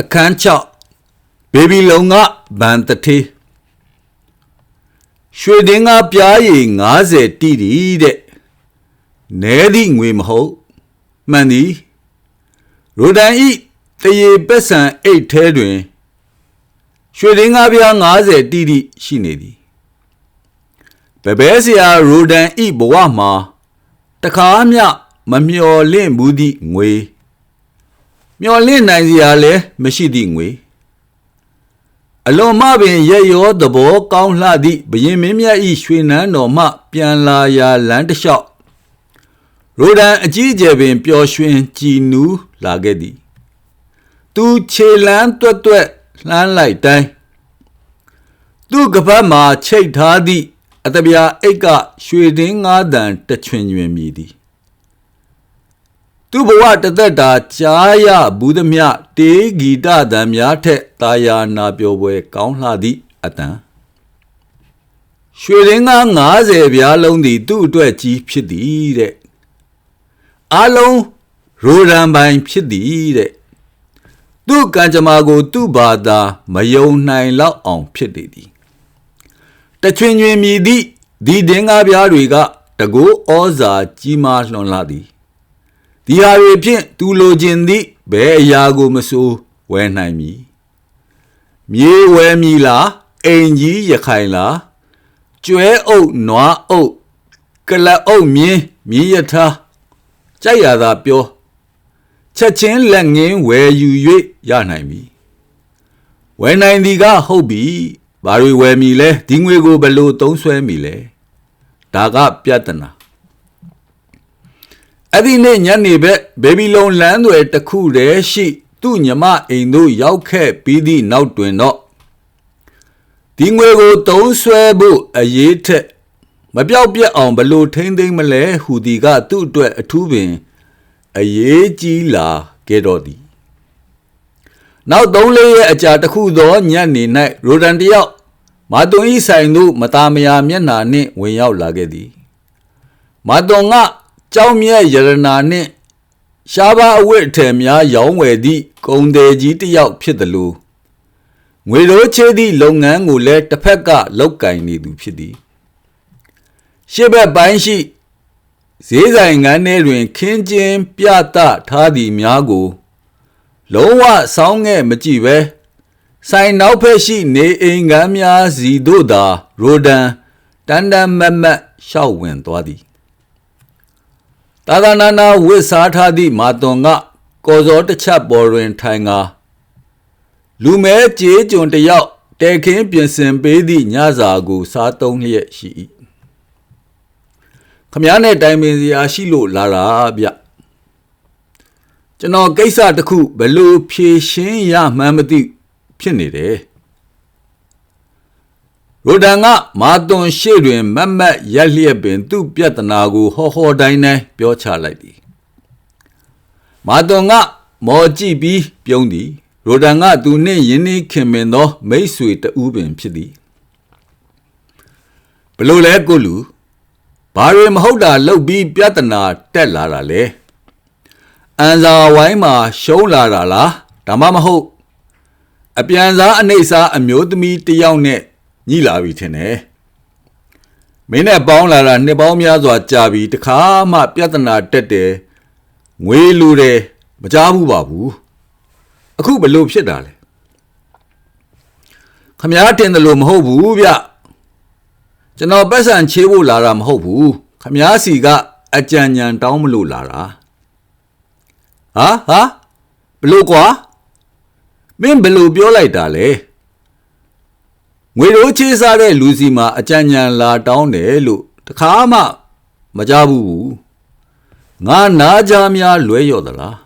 အခန်း6ဘေဘီလုံကဗန်တထေးရွှေတင်းကပြားရည်90တိတိတဲ့နဲသည့်ငွေမဟုတ်မှန်သည်ရိုဒန်ဤတရေပက်ဆန်အိတ်ထဲတွင် ရွှေတင်းကားပြား90တိတိရှိနေသည်ဘဘဲဆရာရိုဒန်ဤဘဝမှာတခါမျှမမျော်လင့်ဘူးသည့်ငွေ မျော်လင့်နိုင်စရာလည်းမရှိသည့်ငွေအလွန်မှပင်ရက်ရောသဘောကောင်းလှသည့်ဘရင်မင်းမြတ်ဤရွှေနန်းတော်မှ ပြန်လာရာလမ်းတစ်လျှောက်ရိုဒန်အကြီးအကျယ်ပင်ပျော်ရွှင်ကြည်နူးလာခဲ့သည် သူခြေလန်းတွတ်တွတ်လှမ်းလိုက်တိုင်းသူ့ကပတ်မှာချိတ်ထားသည့်အတပြာအိတ်ကရွှေတင်းငါးတန်တချွင်ချွင်မြည်သည် သူ့ဘဝတစ်သက်တာကြားရဘူးသမျှတေးဂီတသံများထက်တာယာနာပျော်ပွဲကောင်းလှသည့်အတန်ရွှေတင်းငါး90ပြားလုံးသည်သူ့အတွက်ကြီးဖြစ်သည်တဲ့အားလုံးရိုဒန်ပိုင်ဖြစ်သည်တဲ့သူ့ကံကြမ္မာကို သူ့ဘာသာမယုံနိုင်လောက်အောင်ဖြစ်နေသည်တချွင်ချွင်မြည်သည့်ဒီတင်းကားပြားတွေက တကိုးဩဇာကြီးမားလွန်လာသည် ဒီဟာတွေဖြင့်သူလိုချင်သည့်ဘယ်အရာကိုမဆိုဝယ်နိုင်မည်မြေဝယ်မည်လားအိမ်ကြီးရခိုင်လားကျွဲအုပ်နွားအုပ်ကလအုပ်မြင်းမြင်းရထားကြိုက်ရသာပြောချက်ချင်းလက်ငင်းဝယ်ယူ၍ရနိုင်မည်ဝယ်နိုင်သည်ကဟုတ်ပြီဘာတွေဝယ်မီလဲဒီငွေကိုဘယ်လိုသုံးဆွဲမီလဲဒါကပြဿနာ အဲ့ဒီနေ့ညနေဘက်ဘေဘီလုံလမ်းတွေတစ်ခုတည်းရှိ သူ့ညမအိမ်တို့ရောက်ခဲ့ပြီးသည့်နောက်တွင်တော့ဒီငွေကိုသုံးဆွဲဖို့အရေးထက်မပြောက်ပြက်အောင်ဘယ်လိုထိမ့်သိမ့်မလဲဟူသည်ကသူ့အတွက်အထူးပင်အရေးကြီးလာခဲ့တော့သည်နောက်သုံးလေးရဲ့အကြာတစ်ခုသောညနေ၌ရိုဒန်တယောက်မာသွန်ဤဆိုင်သို့မသားမယာမျက်နာနှင့်ဝင်ရောက်လာခဲ့သည်မာသွန်က ကြောင်းမြဲရတနာနှင့်ရှားပါအဝတ်အထည်များရောင်းဝယ်သည့်ကုံတယ်ကြီးတစ်ယောက်ဖြစ်သည်လို့ငွေရိုးချေးသည့်လုပ်ငန်းကိုလည်းတစ်ဖက်ကလောက်ကင်နေသူဖြစ်သည်ရှေ့ဘက်ပိုင်းရှိဈေးဆိုင်ငန်းထဲတွင် ခင်းကျင်းပြသထားသည့်များကို လုံးဝဆောင်းငဲ့မကြည့်ပဲဆိုင်နောက်ဖက်ရှိနေအိမ်ကမ်းများစီတို့သာရိုဒန်တန်တန်မတ်မတ်ရှောက်ဝင်သွားသည် တာသနာနာဝစ်စားထားသည့်မာသွန်ကကော်စောတစ်ချက်ပေါ်တွင်ထိုင်ကာလူမဲကြေးကျွန်တစ်ယောက်တဲခင်းပြင်ဆင်ပေးသည့်ညစာကိုစားသုံးလျက်ရှိ၏ခမည်းနဲ့တိုင်ပင်စရာရှိလို့လာတာဗျကျွန်တော်ကိစ္စတစ်ခုဘယ်လိုဖြေရှင်းရမှန်းမသိဖြစ်နေတယ် ရိုဒန်ကမာသွန်ရှေ့တွင် မတ်မတ်ရက်လျက်ပင်သူ့ပြဿနာကိုဟောဟောတိုင်းတိုင်းပြောချလိုက်သည်မာသွန်ကမော်ကြည့်ပြီးပြုံးသည်ရိုဒန်ကသူနှင့်ယင်းနှင်းခင်မင်သော မိတ်ဆွေတူပင်ဖြစ်သည်ဘလို့လဲကိုလူဘာတွေမဟုတ်တာလှုပ်ပြီးပြဿနာတက်လာတာလဲအန်စာဝိုင်းမှာရှုံးလာတာလားဒါမှမဟုတ် အပြန်စားအနှိမ့်စားအမျိုးသမီးတစ်ယောက်နဲ့ ညှိလာပြီထင်တယ်မင်းနဲ့ပေါင်းလာတာနှစ်ပေါင်းများစွာကြာပြီတခါမှပြဿနာတက်တယ်ငွေလူတယ်မကြားဘူးပါဘူးအခုဘလို့ဖြစ်တာလဲခမားတင်တယ်လို့မဟုတ်ဘူးဗျကျွန်တော်ပတ်စံချေးဖို့လာတာမဟုတ်ဘူးခမားစီကအကြံဉာဏ်တောင်းမလို့လာတာဟာဟာဘလို့ကွာမင်းဘလို့ပြောလိုက်တာလဲ ငွေရိုးချေးစားတဲ့လူစီမှာအကြံဉာဏ်လာတောင်းတယ်လို့တခါမှမကြဘူးငါနာကြများလွဲရော့သလား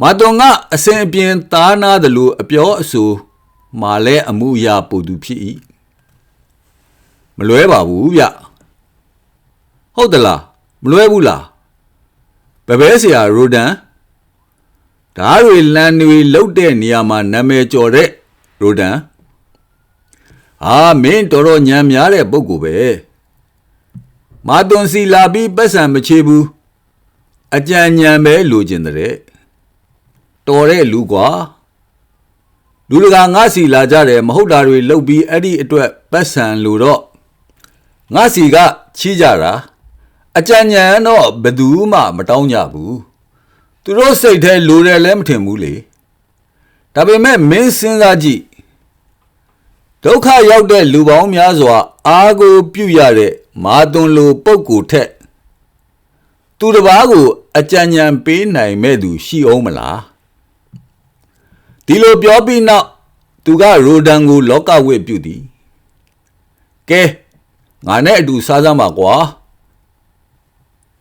မတော်ငါအစဉ်အပြင်းသားနာတယ်လို့အပြောအဆိုမာလဲအမှုရာပူသူဖြစ်၏မလွဲပါဘူးဗျဟုတ်သလားမလွဲဘူးလားဘဘဲဆရာရိုဒန်ဓားတွေလန်တွေလုတ်တဲ့နေရာမှာနာမည်ကျော်တဲ့ရိုဒန် အာမင်းတော်တော်ညံများတဲ့ပုဂ္ဂိုလ်ပဲမာသွန်စီလာပြီးပတ်စံမချေဘူးအကြံညံပဲလိုချင်တဲ့တော်တဲ့လူကွာလူတကာငါစီလာကြတယ်မဟုတ်တာတွေလုပ်ပြီးအဲ့ဒီအတွက်ပတ်စံလို့တော့ငါစီကချီးကြတာအကြံဉာဏ်တော့ဘယ်သူမှမတောင်းကြဘူးသူတို့စိတ်ထဲလိုတယ်လည်းမထင်ဘူးလေဒါပေမဲ့မင်းစဉ်းစားကြည့် ဒုက္ခရောက်တဲ့လူပေါင်းများစွာ အာကိုပြုတ်ရတဲ့မာသွန်လိုပုံကိုယ်ထက်သူတစ်ပါးကို အကြံဉာဏ်ပေးနိုင်မဲ့သူရှိအောင်မလားဒီလိုပြောပြီးနောက်သူကရိုဒန်ကိုလောကဝိပြုတ်သည်ကဲငါနဲ့အတူစားစမ်းပါကွာ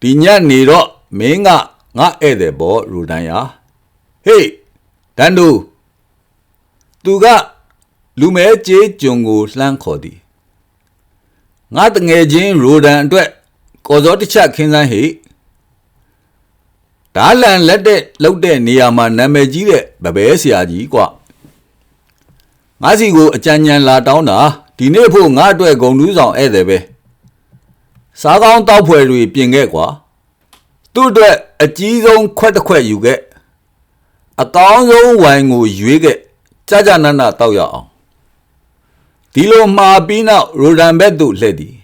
ဒီညနေတော့မင်းကငါဧည့်သည်ပေါ့ရိုဒန်ယာဟေးဒန်ဒူသူက လူမဲကျေးကျွန်ကိုလှမ်းခေါ်သည်ငါတငယ်ချင်းရိုဒန်အတွက်ကော်စောတစ်ချက်ခင်းစမ်းဟေ့ဒါလန်လက်တဲ့လောက်တဲ့နေရာမှာနာမည်ကြီးတဲ့ဗဘဲဆရာကြီးကွငါစီကိုအကြံဉာဏ်လာတောင်းတာဒီနေ့ဖို့ငါအတွက်ဂုံတူးဆောင်ဧည့်သည်ပဲစားကောင်းတောက်ဖွယ်တွေပြင်ခဲ့ကွာသူ့အတွက်အကြီးဆုံးခွက်တစ်ခွက်ယူခဲ့အကောင်းဆုံးဝိုင်ကိုရွေးခဲ့ကြကြနနတောက်ရအောင် ဒီလိုမှာပြီးနောက်ရိုဒန်ဘက်သို့လှည့်သည်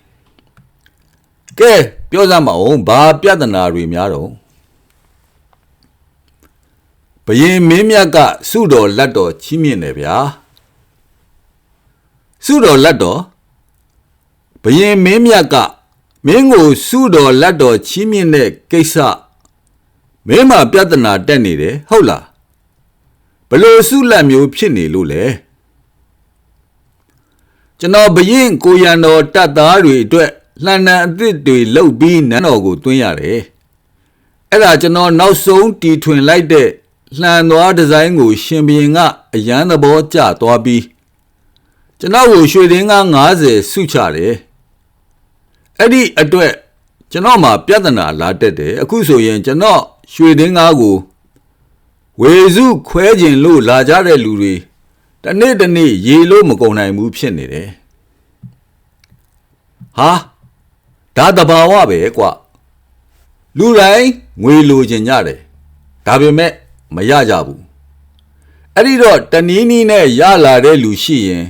ကဲပြောစမ်းမအောင်ဘာပြဿနာတွေများတော့ဘယင်မင်းမြတ်ကစုတော်လက်တော်ချီးမြှင့်တယ်ဗျာစုတော်လက်တော်ဘယင်မင်းမြတ်ကမင်းကိုစုတော်လက်တော်ချီးမြှင့်တဲ့ကိစ္စမင်းမှာပြဿနာတက်နေတယ်ဟုတ်လားဘလို့စုလက်မျိုးဖြစ်နေလို့လဲ ကျွန်တော်ဘရင်ကိုရန်တော်တတ်သားတွေအတွက်လှန်နံအသစ်တွေလှုပ်ပြီးနန်းတော်ကိုတွင်းရတယ်အဲ့ဒါကျွန်တော်နောက်ဆုံးတီထွင်လိုက်တဲ့လှန်သွားဒီဇိုင်းကို ရှင်ဘရင်ကအရန်သဘောကျသွားပြီးကျွန်တော်ကိုရွှေတင်းကား90စုချတယ်အဲ့ဒီအတွက်ကျွန်တော်မှာပြဿနာလာတက်တယ်အခုဆိုရင်ကျွန်တော်ရွှေတင်းကားကိုဝေစုခွဲခြင်းလို့လာကြတဲ့လူတွေ တနေ့တနေ့ရေလို့မကုန်နိုင်ဘူးဖြစ်နေတယ်ဟာဒါတဘာဝပဲကွလူတိုင်းငွေလိုချင်ကြတယ်ဒါပေမဲ့မရကြဘူးအဲ့ဒီတော့တနည်းနည်းနဲ့ရလာတဲ့လူရှိရင်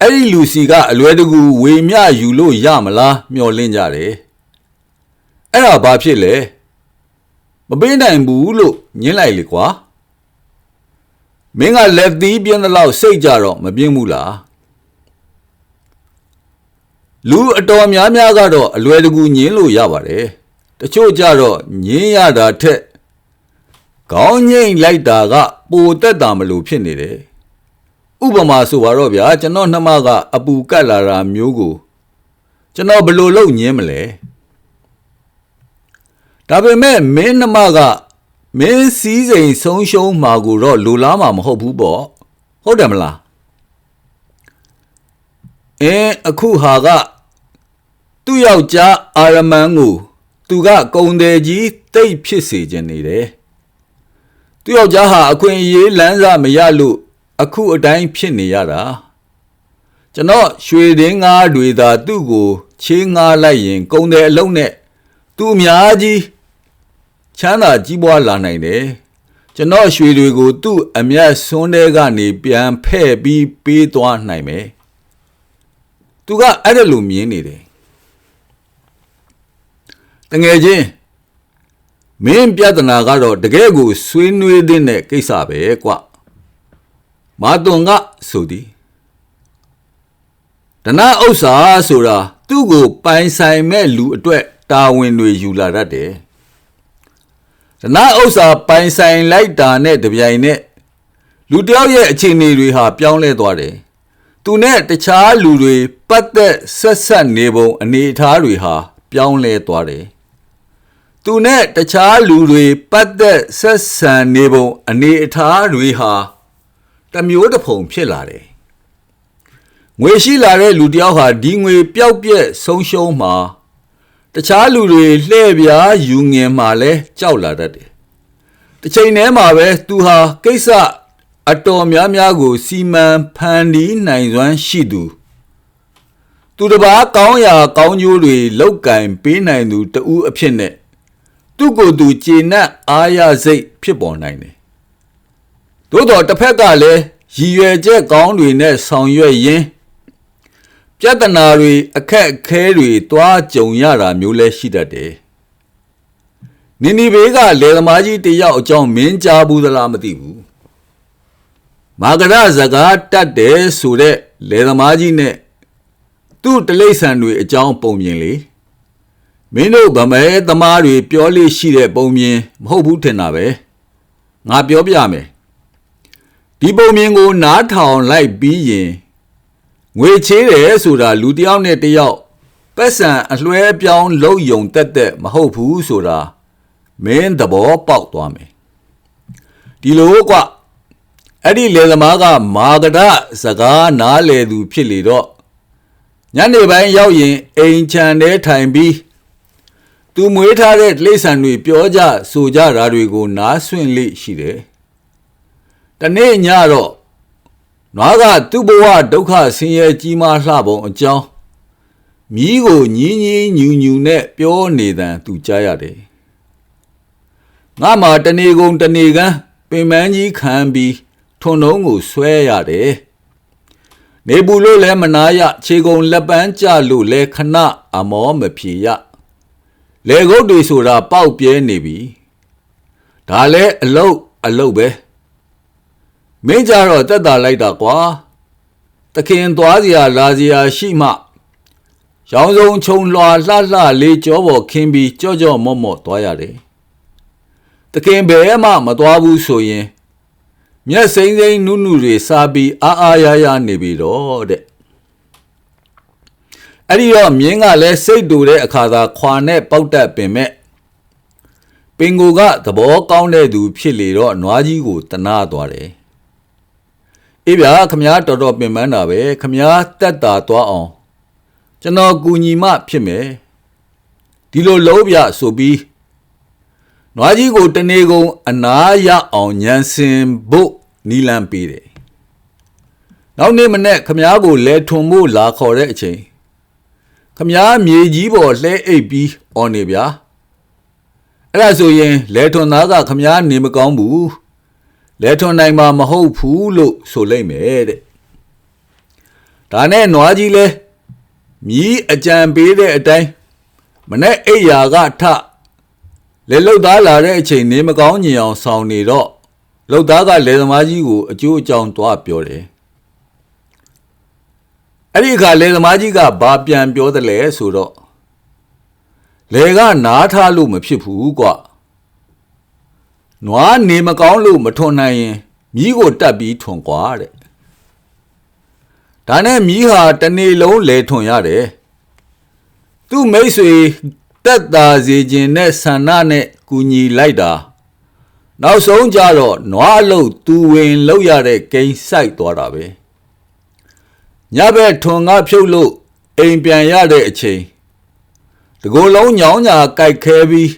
အဲ့ဒီလူစီကအလွယ်တကူဝေမျှယူလို့ရမလားမျှော်လင့်ကြတယ်အဲ့ဒါဘာဖြစ်လဲမပေးနိုင်ဘူးလို့ညင်းလိုက်လေကွာ မင်းကလက်သီးပြင်းတဲ့လောက်စိတ်ကြတော့မပြင်းဘူးလားလူအတော်များများကတော့အလွယ်တကူညင်းလို့ရပါတယ်တချို့ကြတော့ညင်းရတာထက်ခေါင်းငိမ့်လိုက်တာကပိုတက်တာမလို့ဖြစ်နေတယ်ဥပမာဆိုပါတော့ဗျာကျွန်တော်နှမကအပူကတ်လာတာမျိုးကိုကျွန်တော်ဘယ်လိုလုပ်ညင်းမလဲဒါပေမဲ့မင်းနှမက မင်းစည်းစိမ်ဆုံးရှုံးမှာကိုတော့လူလားမှာမဟုတ်ဘူးပေါ့ဟုတ်တယ်မလားအင်းအခုဟာကသူ့ယောက်ျားအာရမန်ကိုသူကကုံတယ်ကြီးတိတ်ဖြစ်စေခြင်းနေတယ်သူ့ယောက်ျားဟာအခွင့်အရေးလမ်းစာမရလို့အခုအတိုင်းဖြစ်နေရတာကျွန်တော်ရွှေတင်းငါးတွေသာသူ့ကို ချေးငါးလိုက်ရင်ကုံတယ်အလုံးနဲ့သူ့အများကြီး ချမ်းသာကြီးပွားလာနိုင်တယ်ကျွန်တော်ရွှေတွေကို သူ့အမျက်ဆွန်းတဲ့ကနေပြန်ဖဲ့ပြီးပေးသွားနိုင်မယ်သူကအဲ့ဒါလိုမြင်နေတယ်တငယ်ချင်းမင်းပြဿနာကတော့တကယ်ကိုဆွေးနွေးတဲ့ကိစ္စပဲကွမာသွန်ကဆိုသည်တနာဥစ္စာဆိုတာသူ့ကိုပိုင်ဆိုင်မဲ့လူအတွက်တာဝန်တွေယူလာတတ်တယ် တနာဥစ္စာပိုင်ဆိုင်လိုက်တာနဲ့တပြိုင်နက်လူတယောက်ရဲ့အခြေအနေတွေဟာပြောင်းလဲသွားတယ်သူနဲ့တခြားလူတွေပတ်သက်ဆက်ဆက်နေပုံအနေအထားတွေဟာပြောင်းလဲသွားတယ်သူနဲ့တခြားလူတွေပတ်သက်ဆက်ဆံနေပုံအနေအထားတွေဟာတမျိုးတစ်ဖုံဖြစ်လာတယ်ငွေရှိလာတဲ့လူတယောက်ဟာဒီငွေပျောက်ပြက်ဆုံးရှုံးမှာ တခြားလူတွေလှည့်ပြားယူငင်မှာလဲကြောက်လာတတ်တယ်တစ်ချိန်တည်းမှာပဲသူဟာကိစ္စအတော်များများကို စီမံဖန်တီးနိုင်စွမ်းရှိသူသူတစ်ပါးကောင်းရာကောင်းကျိုးတွေလောက်ကင်ပေးနိုင်သူတဦးအဖြစ်နဲ့သူ့ကိုယ်သူကျေနပ်အားရစိတ်ဖြစ်ပေါ်နိုင်တယ်သို့တော်တစ်ဖက်ကလည်းရည်ရွယ်ချက်ကောင်းတွေနဲ့ဆောင်ရွက်ရင်း ပြဿနာတွေအခက်အခဲတွေတွားကြုံရတာမျိုးလဲရှိတတ်တယ်။နိနီဘေးကလေသမားကြီးတယောက်အကြောင်းမင်းကြားဘူးသလားမသိဘူး။မာဂရဇကားတတ်တယ်ဆိုတဲ့လေသမားကြီးနဲ့သူ့တလိษံတွေအကြောင်းပုံမြင်လေ။မင်းတို့ဗမဲသမားတွေပြောလို့ရှိတဲ့ပုံမြင်မဟုတ်ဘူးထင်တာပဲ။ငါပြောပြမယ်။ဒီပုံမြင်ကိုနားထောင်လိုက်ပြီးရင် ငွေချေးတယ်ဆိုတာလူတစ်ယောက်နဲ့တစ်ယောက်ပတ်စံအလွှဲပြောင်းလုံယုံတက်တက်မဟုတ်ဘူးဆိုတာမင်းသဘောပေါက်သွားမယ်ဒီလိုကွအဲ့ဒီလေသမားကမာကဒစကားနားလေသူဖြစ်လေတော့ညနေပိုင်းရောက်ရင်အိမ်ချန်ထဲထိုင်ပြီးသူမွေးထားတဲ့လိမ့်ဆန်တွေပြောကြဆိုကြတာတွေကိုနားဆွင့်လိရှိတယ်တနေ့ညတော့ နွားကသူ့ဘဝဒုက္ခဆင်းရဲကြီးမားလှပုံအကြောင်းမြီးကိုညင်းညင်းညူညူနဲ့ပြောနေတန်သူကြားရတယ်ငါမှတနေကုန်တနေကန်းပင်မန်းကြီးခံပြီးထွန်လုံးကိုဆွဲရတယ်နေဘူးလို့လည်းမနာရခြေကုန်လက်ပန်းကြလို့လည်းခဏအမောမဖြေရလေကုတ်တွေဆိုတာပေါက်ပြဲနေပြီဒါလည်းအလုတ်အလုတ်ပဲ မင်းကြတော့တက်တာလိုက်တာကွာတခင်သွားစီရလာစီရရှိမှရောင်စုံခြုံလွှာလှလှလေးကြောပေါ်ခင်းပြီးကြော့ကြော့မော့မော့သွားရတယ်တခင်ဘယ်မှမသွားဘူးဆိုရင်မျက်စိမ့်စိမ့်နုနုတွေစားပြီးအာအာရရနေပြီတော့တဲ့အဲ့ဒီတော့မြင်းကလည်းစိတ်တူတဲ့အခါသာခွာနဲ့ပေါက်တက်ပင်မဲ့ပင်ကိုကသဘောကောင်းတဲ့သူဖြစ်လေတော့နွားကြီးကိုတနာသွားတယ် အေးဗျာခမားတော်တော်ပင်ပန်းတာပဲခမားတက်တာသွားအောင်ကျွန်တော်ကူညီမှဖြစ်မယ်ဒီလိုလုံးပြဆိုပြီးနွားကြီးကိုတနေကုန်အနာရအောင်ညံစင်ဖို့နီလန်ပေးတယ်နောက်နေ့မနေ့ခမားကိုလဲထွန်ဖို့လာခေါ်တဲ့အချိန်ခမားမြေကြီးပေါ်လှဲအိပ်ပြီးអော်နေဗျာအဲ့ဒါဆိုရင်လဲထွန်သားကခမားနေမကောင်းဘူး လဲထွန်နိုင်မှာမဟုတ်ဘူးလို့ဆိုလိုက်မယ်တဲ့ဒါနဲ့နွားကြီးလဲမြီးအကြံပေးတဲ့အတိုင်းမနဲ့အိယာကထလေလုတ်သားလာတဲ့အချိန်နေမကောင်းညင်အောင်ဆောင်နေတော့လုတ်သားကလေသမားကြီးကိုအကျိုးအကြောင်းသွားပြောတယ်အဲ့ဒီအခါလေသမားကြီးကဘာပြန်ပြောတယ်လဲဆိုတော့လေကနားထားလို့မဖြစ်ဘူးကွာ နွားနေမကောင်းလို့မထွန်နိုင်ရင်မြီးကိုတက်ပြီးထွန်ကွာတဲ့ဒါနဲ့မြီးဟာတနေ့လုံးလဲထွန်ရတယ်သူ့မိတ်ဆွေတက်တာစီခြင်းနဲ့ဆန္ဒနဲ့ကူညီလိုက်တာနောက်ဆုံးကြတော့နွားလုတ်သူဝင်လောက်ရတဲ့ဂိမ်းဆိုင်သွားတာပဲညဘက်ထွန်ကားဖြုတ်လို့အိမ်ပြန်ရတဲ့အချိန်တကိုယ်လုံးညောင်းညာကြိုက်ခဲပြီး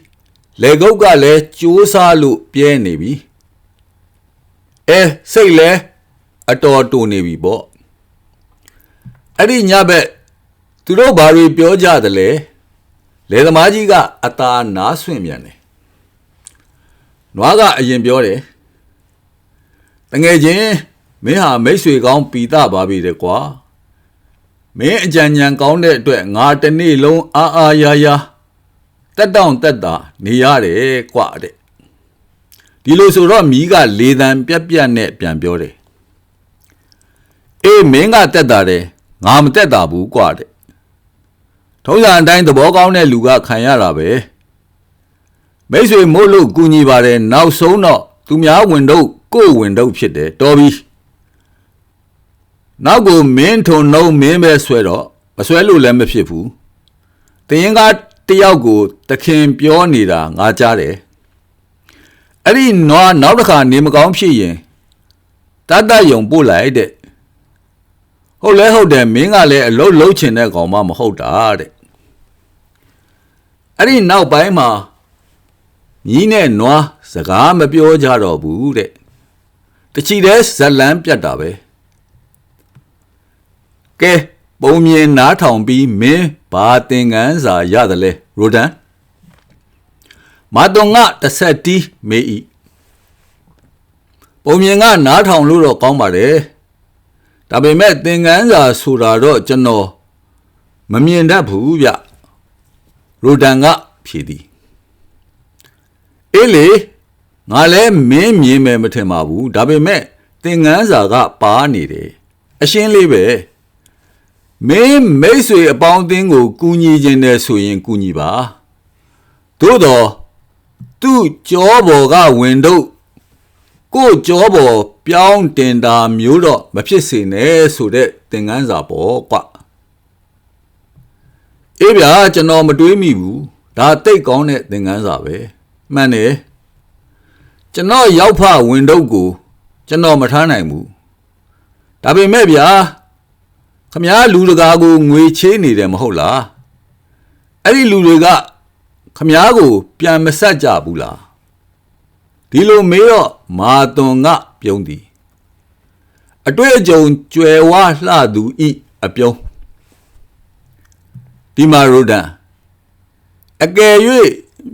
လေကုတ်ကလည်းကြိုးစားလို့ပြဲနေပြီအဲစိတ်လဲအတော်တူနေပြီပေါ့အဲ့ဒီညဘက်သူတို့ဘာတွေပြောကြသလဲလေသမားကြီးကအသာနားဆွင့်ပြန်တယ်နွားကအရင်ပြောတယ်တငယ်ချင်းမင်းဟာမိတ်ဆွေကောင်းပီတာပါပြီတဲ့ကွာမင်းအကြံဉာဏ်ကောင်းတဲ့အတွက်ငါတနေ့လုံးအားအားရရ တက်တောင့်တက်တာနေရတယ်ကွာတဲ့ဒီလိုဆိုတော့မိကလေတံပြက်ပြက်နဲ့ပြန်ပြောတယ်အေးမင်းကတက်တာတယ်ငါမတက်တာဘူးကွာတဲ့ထုံးစံအတိုင်းသဘောကောင်းတဲ့လူကခံရတာပဲမိတ်ဆွေမို့လို့ကူညီပါတယ်နောက်ဆုံးတော့သူများဝင်တော့ကိုယ်ဝင်တော့ဖြစ်တယ်တော်ပြီနောက်ကိုမင်းထုံနှုံမင်းပဲဆွဲတော့မဆွဲလို့လည်းမဖြစ်ဘူးတရင်က တယောက်ကိုတခင်ပြောနေတာငါကြားတယ်အဲ့ဒီနွားနောက်တစ်ခါနေမကောင်းဖြစ်ရင်တတ်တယုံပို့လိုက်တဲ့ဟုတ်လဲဟုတ်တယ်မင်းကလည်းအလုံးလုံးချင်တဲ့ကောင်မှမဟုတ်တာတဲ့အဲ့ဒီနောက်ပိုင်းမှာမြီးနဲ့နွားစကားမပြောကြတော့ဘူးတဲ့တချီတဲ့ဇလန်းပြတ်တာပဲကဲ ပုံမြင်နားထောင်ပြီးမင်းဘာသင်ခန်းစာရတယ်လဲရိုဒန်မာတုံငါတဆက်တီးမေဤပုံမြင်ကနားထောင်လို့တော့ကောင်းပါတယ်ဒါပေမဲ့သင်္ကန်းစာဆိုတာတော့ကျွန်တော်မမြင်တတ်ဘူးဗျရိုဒန်ကဖြေသည်အေးလေငါလည်းမင်းမြင်မယ်မထင်ပါဘူးဒါပေမဲ့သင်္ကန်းစာကပါနေတယ်အရှင်းလေးပဲ မင်းမိတ်ဆွေအပေါင်းအသင်းကိုကူညီခြင်းနဲ့ဆိုရင်ကူညီပါသို့တော့သူ့ကြောပေါ်ကဝင်တော့ကို့ကြောပေါ်ပြောင်းတင်တာမျိုးတော့မဖြစ်စေနဲ့ဆိုတဲ့သင်ခန်းစာပေါ့ကွအေးဗျာကျွန်တော်မတွေးမိဘူးဒါတိတ်ကောင်းတဲ့သင်ခန်းစာပဲမှန်တယ်ကျွန်တော်ရောက်ဖဝင်တော့ကို ကျွန်တော်မထားနိုင်ဘူးဒါပေမဲ့ဗျာ ခမားလူတကာကိုငွေချေးနေတယ်မဟုတ်လားအဲ့ဒီလူတွေကခမားကို ပြန်မဆက်ကြဘူးလားဒီလိုမေးတော့မာသွန်ကပြုံးသည်အတွေ့အကြုံကျွယ်ဝလှသူဤအပြုံးဒီမာရိုဒန်အကယ်၍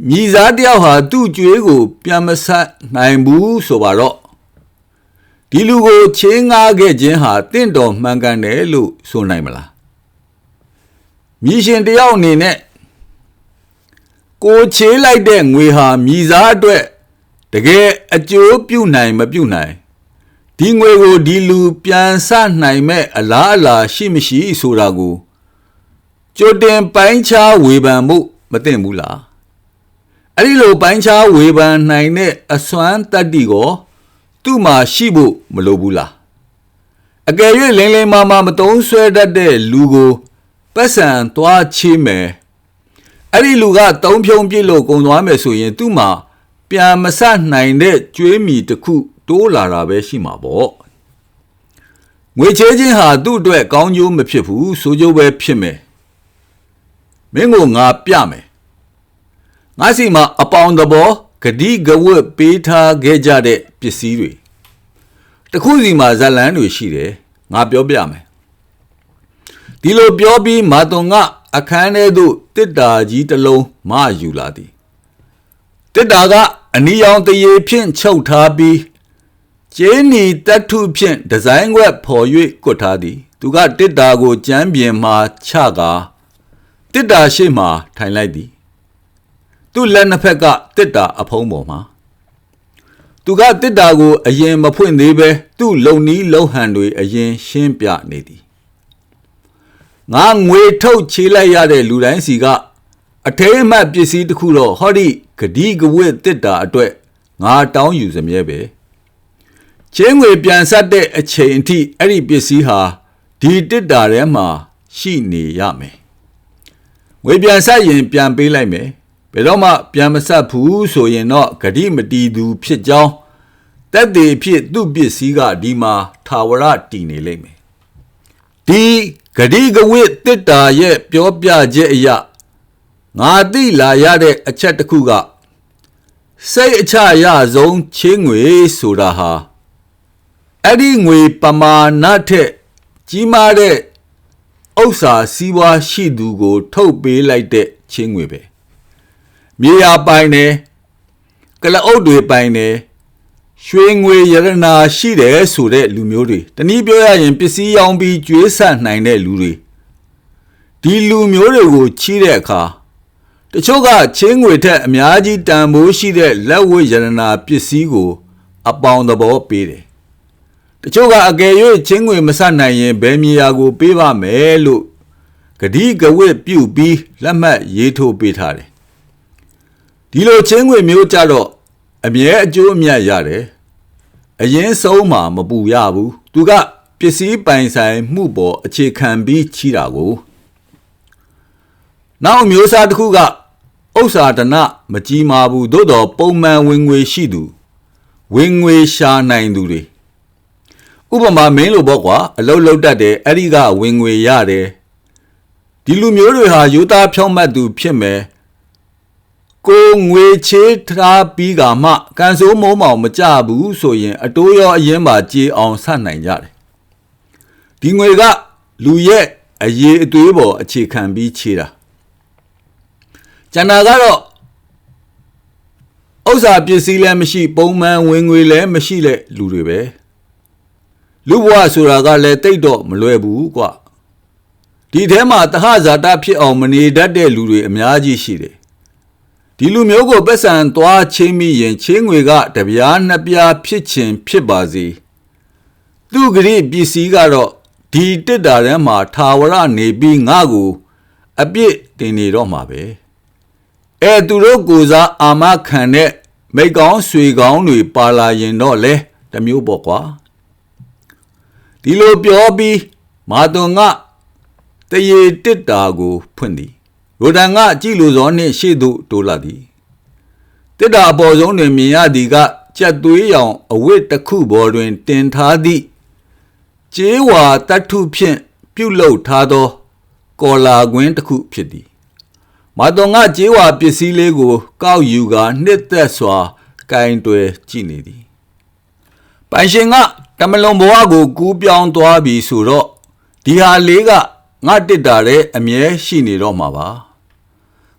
မြည်စားတယောက်ဟာသူ့ကြွေးကို ပြန်မဆက်နိုင်ဘူးဆိုပါတော့ ဒီလူကိုချင်းငားခဲ့ခြင်းဟာတင့်တော်မှန်ကန်တယ်လို့ဆိုနိုင်မလားမြည်ရှင်တယောက်အနေနဲ့ကိုချေးလိုက်တဲ့ငွေဟာမြည်စားအတွက်တကယ်အကျိုးပြုနိုင်မပြုနိုင်ဒီငွေကိုဒီလူပြန်ဆနိုင်မဲ့အလားအလာရှိမရှိဆိုတာကိုကြိုတင်ပိုင်းခြားဝေဖန်မှုမသိဘူးလားအဲ့ဒီလိုပိုင်းခြားဝေဖန်နိုင်တဲ့အစွမ်းတတ္တိကို သူ့မှာရှိဖို့မလိုဘူးလားအကယ်၍လင်းလင်းမာမာမတုံးဆွဲတတ်တဲ့လူကိုပတ်စံသွားချေးမယ်အဲ့ဒီလူကတုံးဖြုံပြစ်လို့ကုံသွားမယ်ဆိုရင် သူ့မှာပြန်မဆနိုင်တဲ့ကြွေးမီတစ်ခုတိုးလာတာပဲရှိမှာပေါ့ငွေချေးခြင်းဟာသူ့အတွက်ကောင်းကျိုးမဖြစ်ဘူးဆိုကြပဲဖြစ်မယ်မင်းကိုငါပြမယ်ငါစီမှာအပေါင်သဘော ဂတိကဝတ်ပေးထားခဲ့ကြတဲ့ပစ္စည်းတွေတခုစီမှာဇလန်းတွေရှိတယ်ငါပြောပြမယ်ဒီလိုပြောပြီးမာသွန်ကအခန်းထဲသို့တစ်တာကြီးတစ်လုံးမယူလာသည်တစ်တာကအနီရောင်တရေဖြင့်ချုပ်ထားပြီးကျင်းနီတက်ထုဖြင့်ဒီဇိုင်းခွက်ဖော်၍ကွတ်ထားသည် သူကတစ်တာကိုကြမ်းပြင်မှာချကာတစ်တာရှိမှထိုင်လိုက်သည် သူ့လက်နှစ်ဖက်ကတစ်တာအဖုံးပေါ်မှာသူကတစ်တာကိုအရင်မဖွင့်သေးပဲသူ့လုံနီးလုံဟန်တွေအရင်ရှင်းပြနေသည်ငါငွေထုတ်ချေးလိုက်ရတဲ့လူတိုင်းစီကအထဲအမှတ်ပစ္စည်းတစ်ခုတော့ဟောဒီဂဒီကဝစ်တစ်တာအတွက်ငါတောင်းယူစမြဲပဲချင်းငွေပြန်ဆက်တဲ့အချိန်အထိအဲ့ဒီပစ္စည်းဟာဒီတစ်တာထဲမှာရှိနေရမယ်ငွေပြန်ဆက်ရင်ပြန်ပေးလိုက်မယ် ဘယ်တော့မှပြန်မဆက်ဘူးဆိုရင်တော့ဂတိမတီသူဖြစ်ကြောင်းတက်သေးဖြစ်သူ့ပစ္စည်းကဒီမှာထာဝရတည်နေလိမ့်မယ်ဒီဂတိကဝစ်တစ်တာရဲ့ပြောပြချက်အရာငါသိလာရတဲ့အချက်တစ်ခုကစိတ်အချရဆုံးချင်းငွေဆိုတာဟာအဲ့ဒီငွေပမာဏထက်ကြီးမားတဲ့ဥစ္စာစီးပွားရှိသူကို ထုတ်ပေးလိုက်တဲ့ချင်းငွေပဲ မြေယာပိုင်တယ်ကလအုပ်တွေပိုင်တယ်ရွှေငွေရတနာရှိတယ်ဆိုတဲ့လူမျိုးတွေတနည်းပြောရရင်ပစ္စည်းရောင်းပြီးကျွေးဆန့်နိုင်တဲ့လူတွေဒီလူမျိုးတွေကိုချီးတဲ့အခါတချို့ကချင်းငွေထက်အများကြီးတန်ဖိုးရှိတဲ့လက်ဝတ်ရတနာပစ္စည်းကို အပေါင်သဘောပေးတယ်တချို့ကအကယ်၍ချင်းငွေမဆက်နိုင်ရင်ဘယ်မြေယာကို ပေးပါမယ်လို့ဂတိကဝတ်ပြုတ်ပြီးလက်မှတ်ရေးထိုးပေးထားတယ် ဒီလိုချင်းငွေမျိုးကြတော့အမြဲအကျိုးအမြတ်ရတယ်အရင်ဆုံးမှာမပူရဘူးသူကပစ္စည်းပိုင်ဆိုင်မှုပေါ်အခြေခံပြီးချီတာကိုနောက်မျိုးစားတစ်ခုကဥစ္စာဒနမကြီးမားဘူးသို့တော်ပုံမှန်ဝင်ငွေရှိသူဝင်ငွေရှာနိုင်သူတွေဥပမာမင်းလိုပေါ့ကွာအလုတ်လုတ်တတ်တယ်အဲ့ဒီကဝင်ငွေရတယ်ဒီလူမျိုးတွေဟာယူသားဖြောင်းမှတ်သူဖြစ်မယ် ကိုငွေချေးထားပြီးကမှကန်ဆိုးမိုးမောင်မကြဘူးဆိုရင် အတိုးရောအရင်ပါကြေးအောင်ဆက်နိုင်ကြတယ်ဒီငွေကလူရဲ့အရေးအသွေးပေါ်အခြေခံပြီးချေးတာကျန်တာကတော့ဥစ္စာပစ္စည်းလည်းမရှိ ပုံမှန်ဝင်ငွေလည်းမရှိတဲ့လူတွေပဲလူဘဝဆိုတာကလည်းတိတ်တော့မလွယ်ဘူးကွာဒီထဲမှာတဟဇာတဖြစ်အောင်မနေတတ်တဲ့လူတွေအများကြီးရှိတယ် ဒီလူမျိုးကိုပတ်စံသွားချင်းမိရင်ချင်းငွေကတပြားနှစ်ပြားဖြစ်ခြင်းဖြစ်ပါစေသူဂရိပစ္စည်းကတော့ဒီတစ်တာထဲမှာထာဝရနေပြီးငါ့ကိုအပြစ်တင်နေတော့မှာပဲအဲသူတို့ကိုယ်စားအာမခံတဲ့မိကောင်းဆွေကောင်းတွေပါလာရင်တော့လေတစ်မျိုးပေါ့ကွာဒီလိုပြောပြီးမာသွန်ကတရေတစ်တာကိုဖွင့်သည် ရိုဒန်ကကြည်လူစောနှင့်ရှေ့သို့တိုးလာသည်တစ်တာအပေါ်ဆုံးတွင်မြင်ရသည်ကကြက်သွေးရောင်အဝတ်တစ်ခုပေါ်တွင် တင်ထားသည့်ကျေးဝါတတ္ထုဖြင့်ပြုလုပ်ထားသော ကော်လာကွင်းတစ်ခုဖြစ်သည်မာတော်ကကျေးဝါပစ္စည်းလေးကို ကောက်ယူကာနှစ်သက်စွာကင်တွယ်ကြည့်နေသည်ပိုင်ရှင်ကတမလွန်ဘဝကို ကူးပြောင်းသွားပြီဆိုတော့ဒီဟာလေးကငါတစ်တာတဲ့အမြဲရှိနေတော့မှာပါ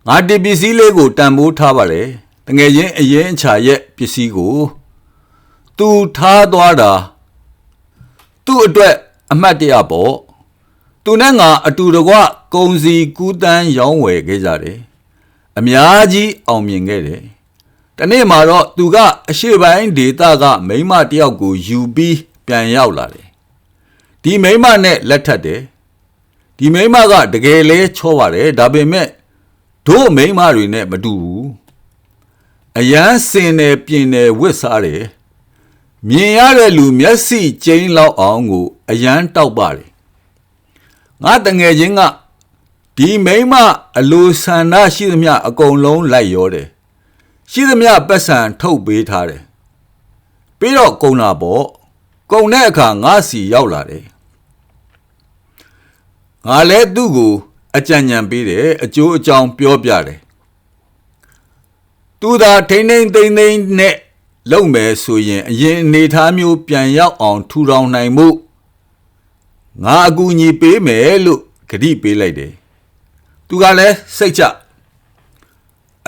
ငါတစ်ပစ္စည်းလေးကိုတန်ဖိုးထားပါလေတငယ်ချင်းအရင်အချာရဲ့ပစ္စည်းကိုသူထားသွားတာသူ့အတွက်အမှတ်တရပေါ့သူနဲ့ငါအတူတကွကုံစီကူးတန်းရောင်းဝယ်ခဲ့ကြတယ်အများကြီးအောင်မြင်ခဲ့တယ်တနေ့မှာတော့သူကအရှိပိုင်းဒေတာကမိန်းမတယောက်ကိုယူပြီးပြန်ရောက်လာတယ်ဒီမိန်းမနဲ့လက်ထပ်တယ်ဒီမိန်းမကတကယ်လဲချောပါတယ်ဒါပေမဲ့ တို့မိန်းမတွေနဲ့မတူဘူးအရန်စင်တယ်ပြင်တယ်ဝစ်စားတယ်မြင်ရတဲ့လူမျက်စိကျိန်းလောက်အောင်ကိုအရန်တောက်ပါတယ်ငါတငယ်ချင်းကဒီမိန်းမအလိုဆန္ဒရှိသမျှအကုန်လုံးလိုက်ရောတယ်ရှိသမျှပတ်စံထုတ်ပေးထားတယ်ပြီးတော့ကုံလာပေါ့ကုံတဲ့အခါငါစီရောက်လာတယ်ငါလည်းသူ့ကို အကြံဉာဏ်ပေးတယ်အကျိုးအကြောင်းပြောပြတယ်သူသာထိမ့်ထိမ့်သိမ့်သိမ့်နဲ့လုံမယ်ဆိုရင်အရင်အနေထားမျိုးပြန်ရောက်အောင်ထူထောင်နိုင်မှုငါအကူအညီပေးမယ်လို့ဂတိပေးလိုက်တယ်သူကလည်းစိတ်ချ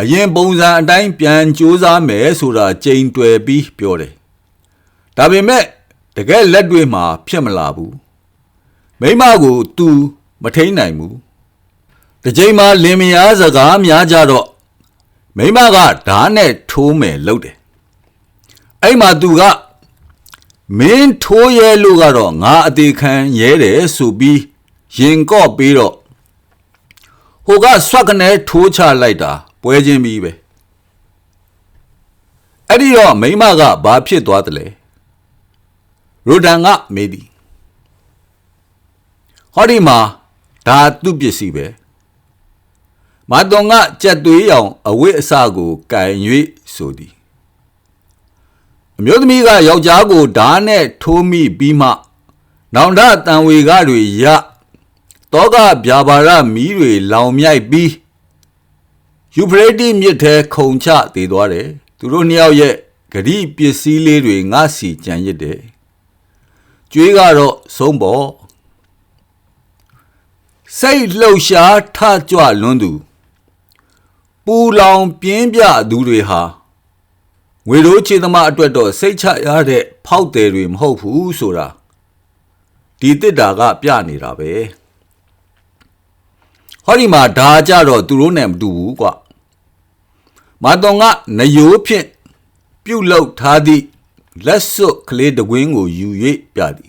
အရင်ပုံစံအတိုင်းပြန်ကြိုးစားမယ်ဆိုတာကြိမ်တွယ်ပြီးပြောတယ်ဒါပေမဲ့တကယ်လက်တွေ့မှာဖြစ်မလာဘူးမိမကို तू မထိန်နိုင်ဘူး တစ်ချိန်မှာလင်မယားစကားများကြတော့မိမကဓာတ်နဲ့ထိုးမယ်လုပ်တယ်အဲ့မှာ तू ကမင်းထိုးရဲလို့ကတော့ငါအသေးခံရဲတယ်ဆိုပြီးရင်ကော့ပြီးတော့ဟိုကဆွတ်ကနေထိုးချလိုက်တာပွဲချင်းပြီးပဲအဲ့ဒီတော့မိမကဘာဖြစ်သွားတယ်လဲရိုဒန်ကမေးသည်ဟောဒီမှာဒါသူ့ပစ္စည်းပဲ မာတုံကကြက်သွေးရောင်အဝိအစကိုကင်၍ဆိုသည်အမျိုးသမီးကယောက်ျားကိုဓာတ်နဲ့ထိုးမိပြီးမှနောင်တတန်ဝေကတွေရတောကဗျာပါရမီးတွေလောင်မြိုက်ပြီးယူဖရတိမြစ်ထဲခုန်ချတည်သွားတယ်သူတို့နှစ်ယောက်ရဲ့ဂရိပစ္စည်းလေးတွေငါစီကြံရစ်တယ်ကျွေးကတော့ဆုံးပေါ်စိတ်လှုပ်ရှားထကြွလွန်းသူ ပူလောင်ပြင်းပြသူတွေဟာငွေတို့ခြေသမားအတွက်တော့စိတ်ချရတဲ့ဖောက်တယ်တွေမဟုတ်ဘူးဆိုတာဒီတစ်တာကပြနေတာပဲဟောဒီမှာဒါကြတော့သူတို့နဲ့မတူဘူးကွာမာတုံကနယိုးဖြင့်ပြုတ်လောက်ထားသည့်လက်စွပ်ကလေးတကွင်းကိုယူ၍ပြသည်